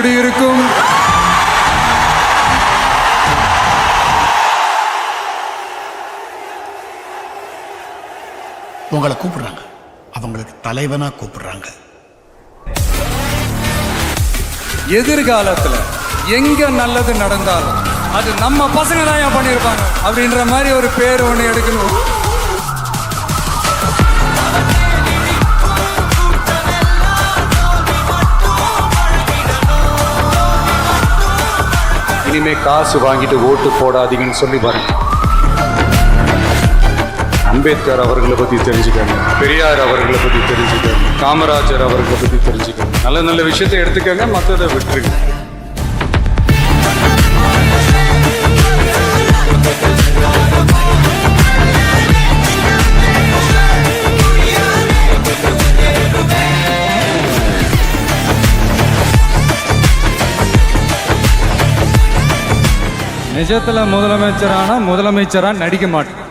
குடியிருக்கும். உங்களை கூப்பிடுறாங்க. அவங்களுக்கு தலைவனா கூப்பிடுறாங்க. எதிர்காலத்துல எங்க நல்லது நடந்தாலும் அது நம்ம பசங்க தான் பண்ணியிருப்பாங்க அப்படின்ற மாதிரி ஒரு பேர் ஒன்று எடுக்கணும். இனிமே காசு வாங்கிட்டு ஓட்டு போடாதீங்கன்னு சொல்லி வரேன். அம்பேத்கர் அவர்களை பத்தி தெரிஞ்சுக்கங்க. பெரியார் அவர்களை பத்தி தெரிஞ்சுக்கங்க. காமராஜர் அவர்களை பத்தி தெரிஞ்சுக்கங்க. நல்ல நல்ல விஷயத்தை எடுத்துக்கங்க மற்றதை விட்டுருங்க. நிஜத்தில் முதலமைச்சரான முதலமைச்சராக நடிக்க மாட்டேன்.